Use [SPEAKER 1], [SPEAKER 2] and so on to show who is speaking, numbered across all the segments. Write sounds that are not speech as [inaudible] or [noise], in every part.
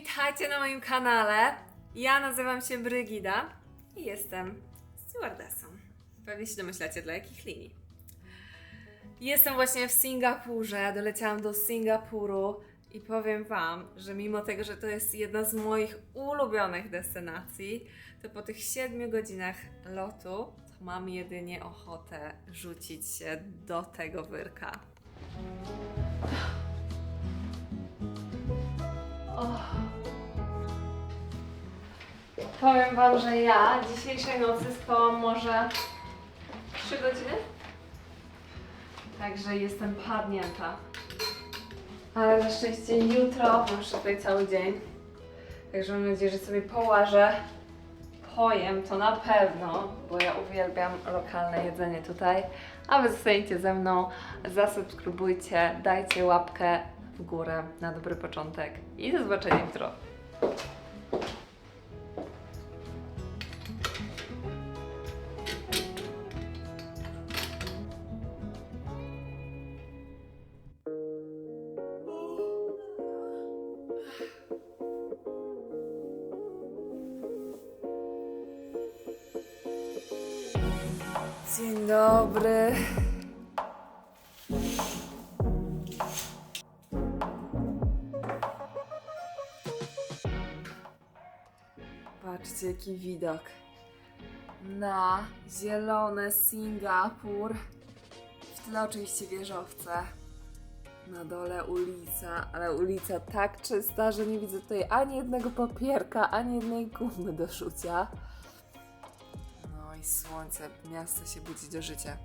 [SPEAKER 1] witajcie na moim kanale. Ja nazywam się Brygida i jestem stewardessą. Pewnie się domyślacie dla jakich linii. Jestem właśnie w Singapurze, doleciałam do Singapuru i powiem Wam, że mimo tego, że to jest jedna z moich ulubionych destynacji, to po tych 7 godzinach lotu mam jedynie ochotę rzucić się do tego wyrka. Powiem Wam, że ja dzisiejszej nocy spałam może 3 godziny. Także jestem padnięta. Ale na szczęście jutro mam jeszcze tutaj cały dzień. Także mam nadzieję, że sobie połażę. Pojem to na pewno, bo ja uwielbiam lokalne jedzenie tutaj. A Wy ze mną, zasubskrybujcie, dajcie łapkę w górę na dobry początek. I do zobaczenia jutro. Dzień dobry. Patrzcie, jaki widok. Na zielone Singapur. W tle oczywiście wieżowce. Na dole ulica, ale ulica tak czysta, że nie widzę tutaj ani jednego papierka, ani jednej gumy do rzucia. No i słońce, miasto się budzi do życia.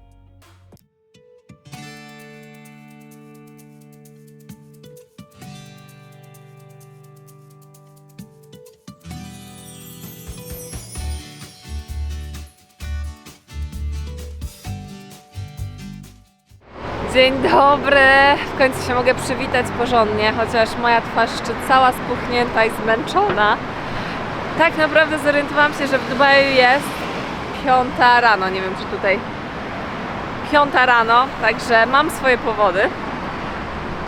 [SPEAKER 1] Dzień dobry! W końcu się mogę przywitać porządnie, chociaż moja twarz jeszcze cała spuchnięta i zmęczona. Tak naprawdę zorientowałam się, że w Dubaju jest piąta rano, nie wiem czy tutaj piąta rano, także mam swoje powody.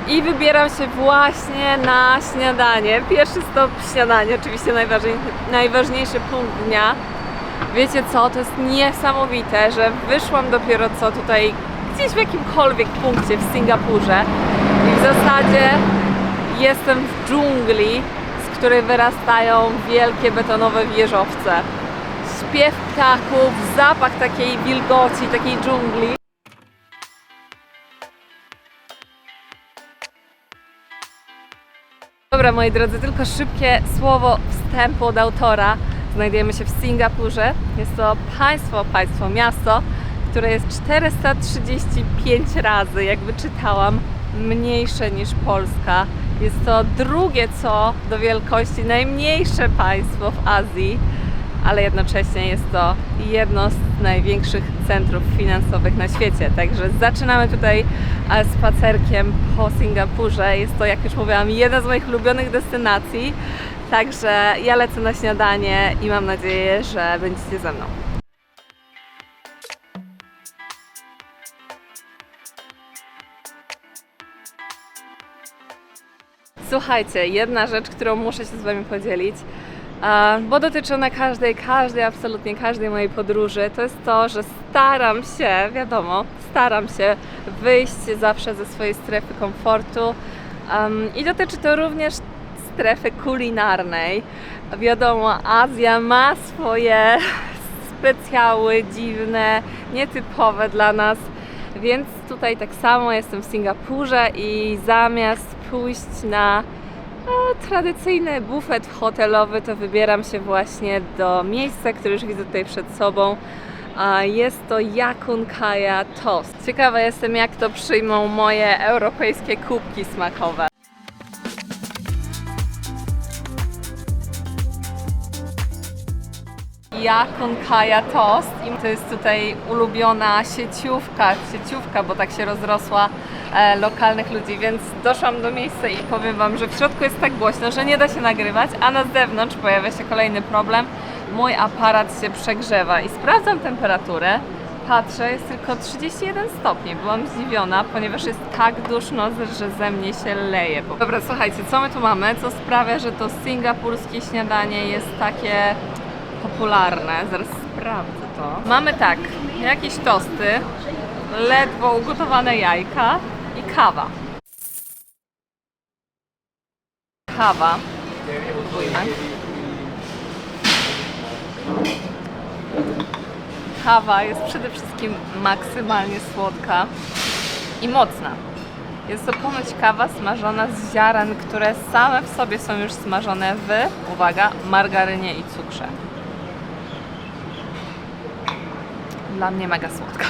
[SPEAKER 1] I wybieram się właśnie na śniadanie. Pierwszy stop śniadanie, oczywiście najważniej, najważniejszy punkt dnia. Wiecie co, to jest niesamowite, że wyszłam dopiero co tutaj gdzieś w jakimkolwiek punkcie w Singapurze i w zasadzie jestem w dżungli, z której wyrastają wielkie betonowe wieżowce. Śpiew ptaków, zapach takiej wilgoci, takiej dżungli. Dobra, moi drodzy, tylko szybkie słowo wstępu od autora. Znajdujemy się w Singapurze. Jest to państwo, państwo, miasto, które jest 435 razy, jakby czytałam, mniejsze niż Polska. Jest to drugie co do wielkości najmniejsze państwo w Azji, ale jednocześnie jest to jedno z największych centrów finansowych na świecie. Także zaczynamy tutaj spacerkiem po Singapurze. Jest to, jak już mówiłam, jedna z moich ulubionych destynacji. Także ja lecę na śniadanie i mam nadzieję, że będziecie ze mną. Słuchajcie, jedna rzecz, którą muszę się z Wami podzielić, bo dotyczy ona każdej, każdej, absolutnie każdej mojej podróży, to jest to, że staram się, wiadomo, staram się wyjść zawsze ze swojej strefy komfortu i dotyczy to również strefy kulinarnej. Wiadomo, Azja ma swoje specjały dziwne, nietypowe dla nas. Więc tutaj tak samo jestem w Singapurze i zamiast pójść na e, tradycyjny bufet hotelowy, to wybieram się właśnie do miejsca, które już widzę tutaj przed sobą. A jest to Yakun Kaya Toast. Ciekawa jestem, jak to przyjmą moje europejskie kubki smakowe. Yakun Kaya Toast i to jest tutaj ulubiona sieciówka, sieciówka, bo tak się rozrosła lokalnych ludzi, więc doszłam do miejsca i powiem Wam, że w środku jest tak głośno, że nie da się nagrywać, a na zewnątrz pojawia się kolejny problem. Mój aparat się przegrzewa i sprawdzam temperaturę patrzę, jest tylko 31 stopni. Byłam zdziwiona, ponieważ jest tak duszno, że ze mnie się leje. Dobra, słuchajcie, co my tu mamy? Co sprawia, że to singapurskie śniadanie jest takie popularne? Zaraz sprawdzę to. Mamy tak, jakieś tosty, ledwo ugotowane jajka kawa. Kawa. Spróbujmy. Kawa jest przede wszystkim maksymalnie słodka i mocna. Jest to ponoć kawa smażona z ziaren, które same w sobie są już smażone w, uwaga, margarynie i cukrze. Dla mnie mega słodka.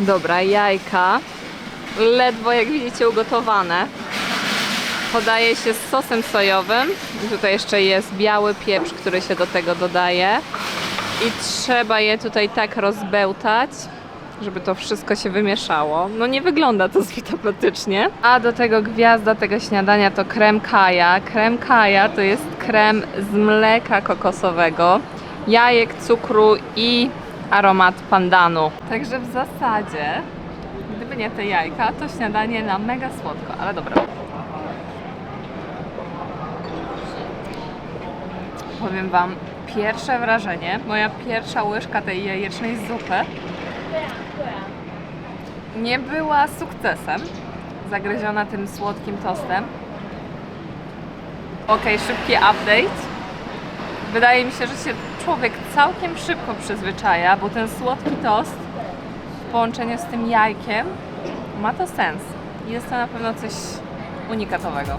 [SPEAKER 1] Dobra, jajka. Ledwo jak widzicie ugotowane. Podaje się z sosem sojowym. Tutaj jeszcze jest biały pieprz, który się do tego dodaje. I trzeba je tutaj tak rozbełtać, żeby to wszystko się wymieszało. No nie wygląda to [laughs] zbyt apetycznie. A do tego gwiazda tego śniadania to krem kaja. Krem kaja to jest krem z mleka kokosowego, jajek, cukru i aromat pandanu. Także w zasadzie, nie te jajka, to śniadanie na mega słodko, ale dobra. Powiem Wam, pierwsze wrażenie, moja pierwsza łyżka tej jajecznej zupy nie była sukcesem, zagryziona tym słodkim tostem. Ok, szybki update. Wydaje mi się, że się człowiek całkiem szybko przyzwyczaja, bo ten słodki tost połączeniu z tym jajkiem ma to sens. Jest to na pewno coś unikatowego.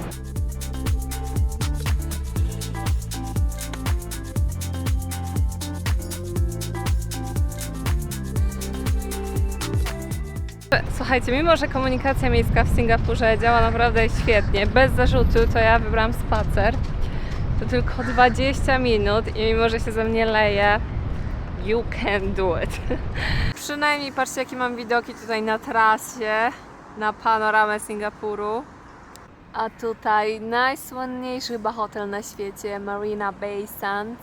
[SPEAKER 1] Słuchajcie, mimo że komunikacja miejska w Singapurze działa naprawdę świetnie, bez zarzutu, to ja wybrałam spacer. To tylko 20 minut i mimo, że się ze mnie leje, you can do it. Przynajmniej patrzcie, jakie mam widoki tutaj na trasie, na panoramę Singapuru. A tutaj najsłynniejszy chyba hotel na świecie, Marina Bay Sands.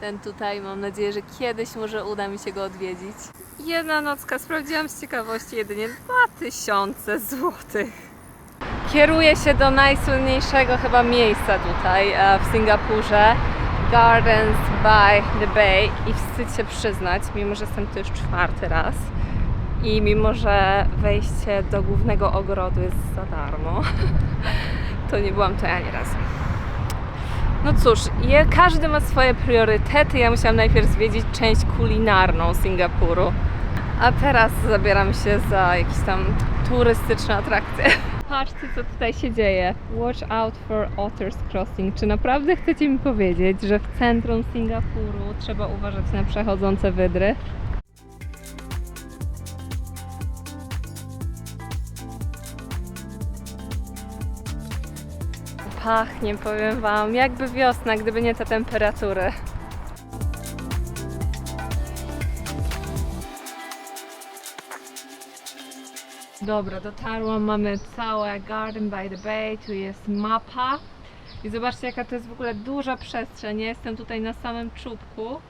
[SPEAKER 1] Ten tutaj, mam nadzieję, że kiedyś może uda mi się go odwiedzić. Jedna nocka, sprawdziłam z ciekawości, jedynie 2000 zł. Kieruję się do najsłynniejszego chyba miejsca tutaj e, w Singapurze, Gardens by the Bay i wstyd się przyznać, mimo że jestem tu już czwarty raz i mimo że wejście do głównego ogrodu jest za darmo, [laughs] to nie byłam tutaj ani razu. No cóż, je, każdy ma swoje priorytety. Ja musiałam najpierw zwiedzić część kulinarną Singapuru, a teraz zabieram się za jakieś tam turystyczne atrakcje. [laughs] Patrzcie, co tutaj się dzieje. Watch out for otters crossing. Czy naprawdę chcecie mi powiedzieć, że w centrum Singapuru trzeba uważać na przechodzące wydry? Pachnie, powiem Wam, jakby wiosna, gdyby nie te temperatury. Dobra, dotarłam, mamy całe Garden by the Bay, tu jest mapa. I zobaczcie jaka to jest w ogóle duża przestrzeń. Ja jestem tutaj na samym czubku.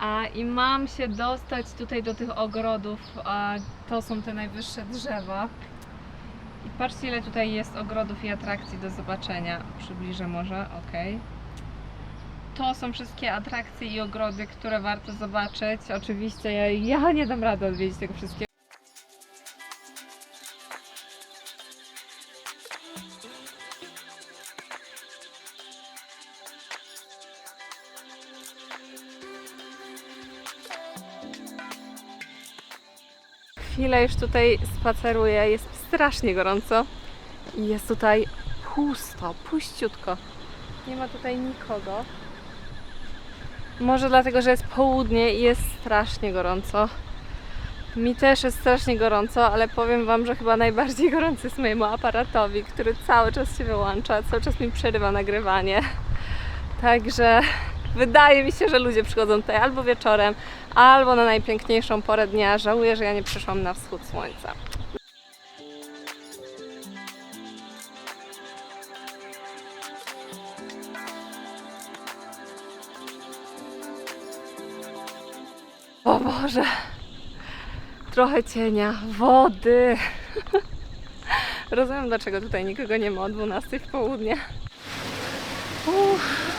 [SPEAKER 1] A, I mam się dostać tutaj do tych ogrodów, a to są te najwyższe drzewa. I patrzcie ile tutaj jest ogrodów i atrakcji do zobaczenia. Przybliżę może, ok. To są wszystkie atrakcje i ogrody, które warto zobaczyć. Oczywiście ja, ja nie dam rady odwiedzić tego wszystkiego. Chwilę już tutaj spaceruję, jest strasznie gorąco i jest tutaj pusto, puściutko. Nie ma tutaj nikogo. Może dlatego, że jest południe i jest strasznie gorąco. Mi też jest strasznie gorąco, ale powiem Wam, że chyba najbardziej gorący jest mojemu aparatowi, który cały czas się wyłącza, cały czas mi przerywa nagrywanie. Także wydaje mi się, że ludzie przychodzą tutaj albo wieczorem, albo na najpiękniejszą porę dnia. Żałuję, że ja nie przyszłam na wschód słońca. O Boże, trochę cienia, wody. Rozumiem, dlaczego tutaj nikogo nie ma o 12 w południe. Uff.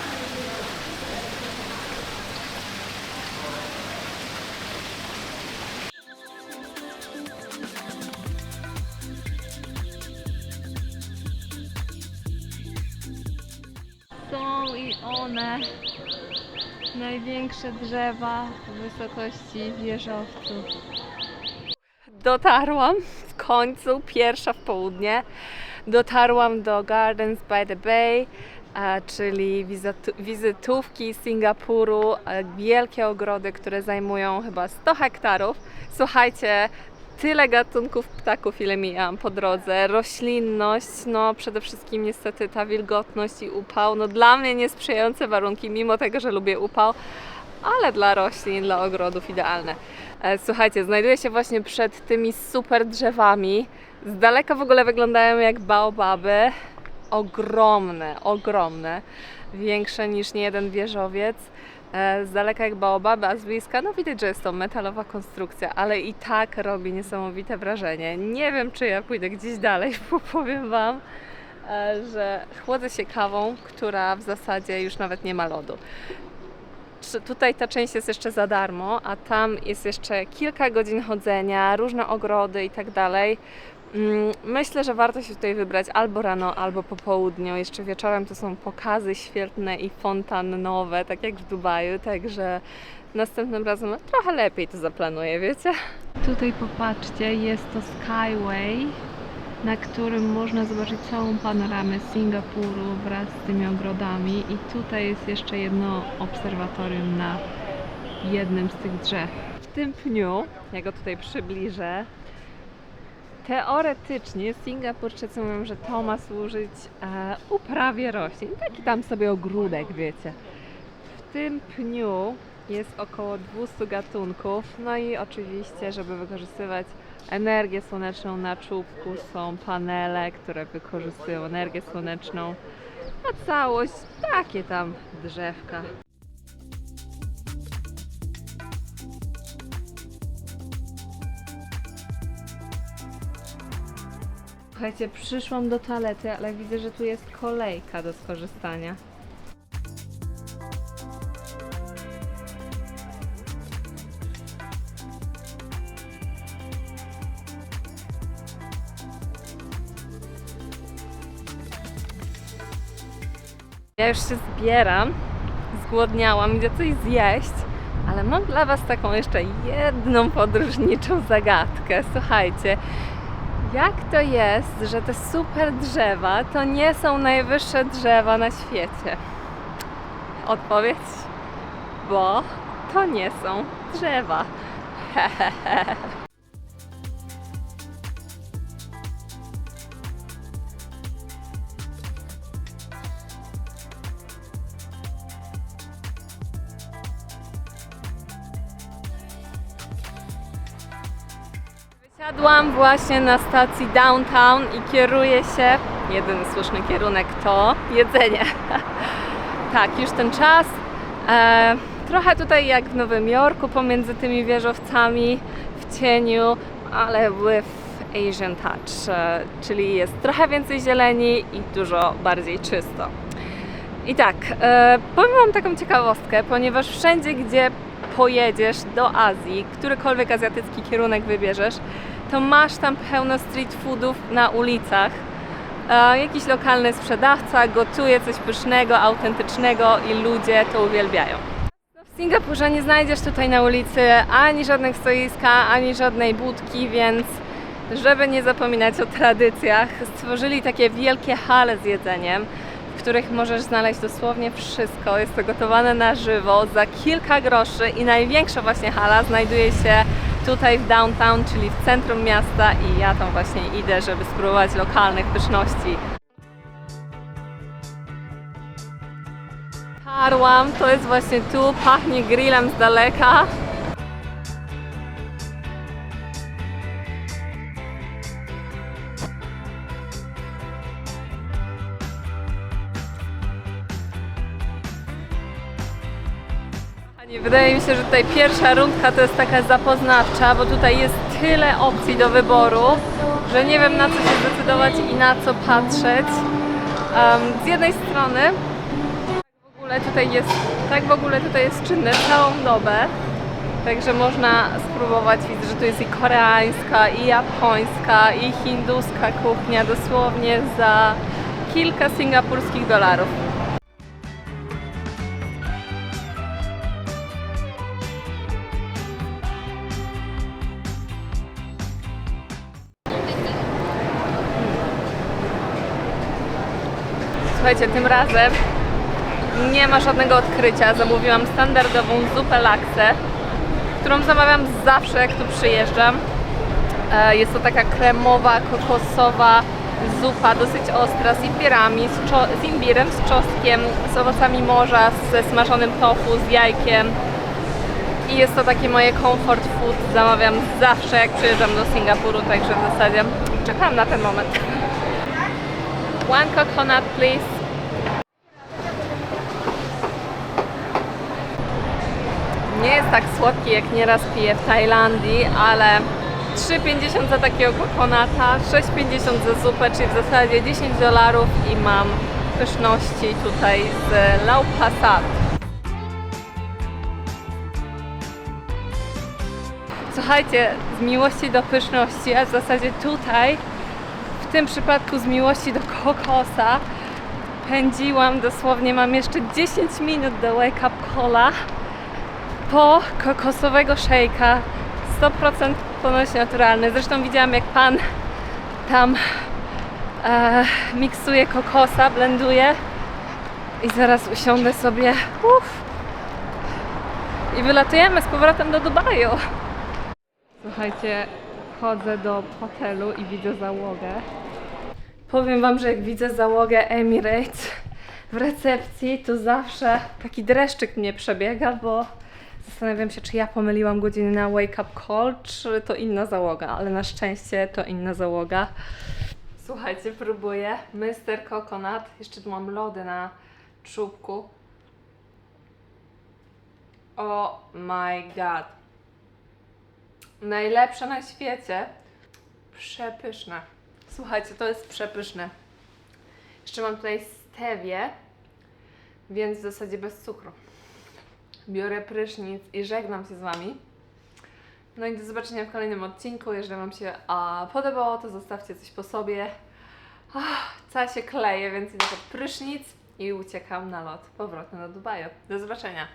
[SPEAKER 1] Są i one największe drzewa w wysokości wieżowców. Dotarłam w końcu, pierwsza w południe. Dotarłam do Gardens by the Bay, czyli wizytówki Singapuru, wielkie ogrody, które zajmują chyba 100 hektarów. Słuchajcie, tyle gatunków ptaków, ile mijałam po drodze, roślinność, no przede wszystkim niestety ta wilgotność i upał, no dla mnie niesprzyjające warunki, mimo tego, że lubię upał, ale dla roślin, dla ogrodów idealne. E, Słuchajcie, znajduję się właśnie przed tymi super drzewami. Z daleka w ogóle wyglądają jak baobaby. Ogromne, ogromne. Większe niż niejeden wieżowiec. E, Z daleka jak baobaby, a z bliska no widać, że jest to metalowa konstrukcja, ale i tak robi niesamowite wrażenie. Nie wiem, czy ja pójdę gdzieś dalej, [laughs] bo powiem Wam, e, że chłodzę się kawą, która w zasadzie już nawet nie ma lodu. Tutaj ta część jest jeszcze za darmo, a tam jest jeszcze kilka godzin chodzenia, różne ogrody i tak dalej. Mm, Myślę, że warto się tutaj wybrać albo rano, albo po południu. Jeszcze wieczorem to są pokazy świetne i fontannowe, tak jak w Dubaju, także następnym razem trochę lepiej to zaplanuję, wiecie? Tutaj popatrzcie, jest to Skyway, na którym można zobaczyć całą panoramę Singapuru wraz z tymi ogrodami i tutaj jest jeszcze jedno obserwatorium na jednym z tych drzew. W tym pniu, ja go tutaj przybliżę, teoretycznie Singapurczycy mówią, że to ma służyć e, uprawie roślin. Taki tam sobie ogródek, wiecie. W tym pniu jest około 200 gatunków, no i oczywiście, żeby wykorzystywać energię słoneczną na czubku są panele, które wykorzystują energię słoneczną, a całość takie tam drzewka. Słuchajcie, przyszłam do toalety, ale widzę, że tu jest kolejka do skorzystania. Ja już się zbieram, zgłodniałam, idę coś zjeść, ale mam dla Was taką jeszcze jedną podróżniczą zagadkę. Słuchajcie, jak to jest, że te super drzewa to nie są najwyższe drzewa na świecie? Odpowiedź? Bo to nie są drzewa. [laughs] Wysiadłam właśnie na stacji downtown i kieruję się, jedyny słuszny kierunek to jedzenie. [laughs] tak, już ten czas. E, trochę tutaj jak w Nowym Jorku, pomiędzy tymi wieżowcami w cieniu, ale with Asian touch, e, czyli jest trochę więcej zieleni i dużo bardziej czysto. I tak, e, powiem Wam taką ciekawostkę, ponieważ wszędzie, gdzie pojedziesz do Azji, którykolwiek azjatycki kierunek wybierzesz, to masz tam pełno street foodów na ulicach. E, jakiś lokalny sprzedawca gotuje coś pysznego, autentycznego i ludzie to uwielbiają. W Singapurze nie znajdziesz tutaj na ulicy ani żadnych stoiska, ani żadnej budki, więc żeby nie zapominać o tradycjach, stworzyli takie wielkie hale z jedzeniem, w których możesz znaleźć dosłownie wszystko. Jest to gotowane na żywo za kilka groszy i największa właśnie hala znajduje się tutaj w downtown, czyli w centrum miasta i ja tam właśnie idę, żeby spróbować lokalnych pyszności. Parłam, to jest właśnie tu, pachnie grillem z daleka. Kochani, Wydaje mi się, że tutaj pierwsza rundka to jest taka zapoznawcza, bo tutaj jest tyle opcji do wyboru, że nie wiem na co się zdecydować i na co patrzeć. Em, z jednej strony w ogóle tutaj jest, tak w ogóle tutaj jest czynne całą dobę. Także można spróbować, widzę, że tu jest i koreańska, i japońska, i hinduska kuchnia, dosłownie za kilka singapurskich dolarów. Słuchajcie, tym razem nie ma żadnego odkrycia. Zamówiłam standardową zupę laksę, którą zamawiam zawsze jak tu przyjeżdżam. E, Jest to taka kremowa, kokosowa zupa, dosyć ostra, z imbirami, z, z imbirem, z czosnkiem, z owocami morza, ze smażonym tofu, z jajkiem. I jest to takie moje comfort food. Zamawiam zawsze jak przyjeżdżam do Singapuru, także w zasadzie czekam na ten moment. [laughs] One coconut, please. Nie jest tak słodki jak nieraz piję w Tajlandii, ale 3,50 za takiego kokonata, 6,50 za zupę, czyli w zasadzie 10 dolarów i mam pyszności tutaj z Lau Pa Sat. Słuchajcie, z miłości do pyszności, a w zasadzie tutaj, w tym przypadku z miłości do kokosa, pędziłam dosłownie, mam jeszcze 10 minut do Wake Up Cola po kokosowego szejka 100% ponoć naturalny. Zresztą widziałam jak pan tam e, miksuje kokosa, blenduje i zaraz usiądę sobie uff, i wylatujemy z powrotem do Dubaju. Słuchajcie, chodzę do hotelu i widzę załogę. Powiem Wam, że jak widzę załogę Emirates w recepcji, to zawsze taki dreszczyk mnie przebiega, bo zastanawiam się, czy ja pomyliłam godziny na wake up call, czy to inna załoga, ale na szczęście to inna załoga. Słuchajcie, próbuję. Mr. Coconut. Jeszcze tu mam lody na czubku. Oh my god. Najlepsze na świecie. Przepyszne. Słuchajcie, to jest przepyszne. Jeszcze mam tutaj stewię, więc w zasadzie bez cukru. Biorę prysznic i żegnam się z Wami. No i do zobaczenia w kolejnym odcinku. Jeżeli Wam się a, podobało, to zostawcie coś po sobie. Ach, cała się kleje, więc idę pod prysznic i uciekam na lot powrotny do Dubaju. Do zobaczenia.